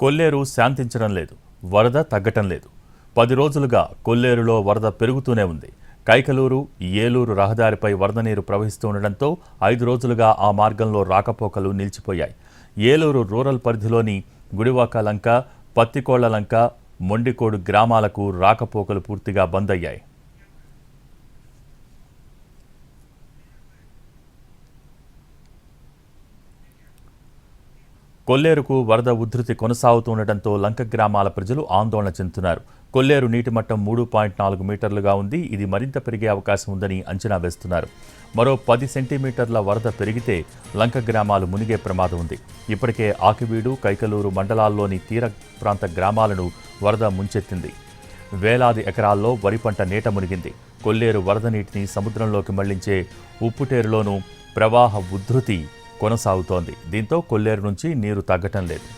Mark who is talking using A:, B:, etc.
A: కొల్లేరు శాంతించడం లేదు. వరద తగ్గటం లేదు. పది రోజులుగా కొల్లేరులో వరద పెరుగుతూనే ఉంది. కైకలూరు ఏలూరు రహదారిపై వరద నీరు ప్రవహిస్తూ ఉండడంతో ఐదు రోజులుగా ఆ మార్గంలో రాకపోకలు నిలిచిపోయాయి. ఏలూరు రూరల్ పరిధిలోని గుడివాక లంక పత్తికోళ్ళ లంక మొండికోడు గ్రామాలకు రాకపోకలు పూర్తిగా బంద్ అయ్యాయి కొల్లేరుకు వరద ఉధృతి కొనసాగుతుండటంతో లంక గ్రామాల ప్రజలు ఆందోళన చెందుతున్నారు. కొల్లేరు నీటి మట్టం మూడు పాయింట్ నాలుగు మీటర్లుగా ఉంది. ఇది మరింత పెరిగే అవకాశం ఉందని అంచనా వేస్తున్నారు. మరో పది సెంటీమీటర్ల వరద పెరిగితే లంక గ్రామాలు మునిగే ప్రమాదం ఉంది. ఇప్పటికే ఆకివీడు కైకలూరు మండలాల్లోని తీర ప్రాంత గ్రామాలను వరద ముంచెత్తింది. వేలాది ఎకరాల్లో వరి పంట నీట మునిగింది. కొల్లేరు వరద నీటిని సముద్రంలోకి మళ్ళించే ఉప్పుటేరులోనూ ప్రవాహ ఉధృతి కొనసాగుతోంది. దీంతో కొల్లేరు నుంచి నీరు తగ్గటం లేదు.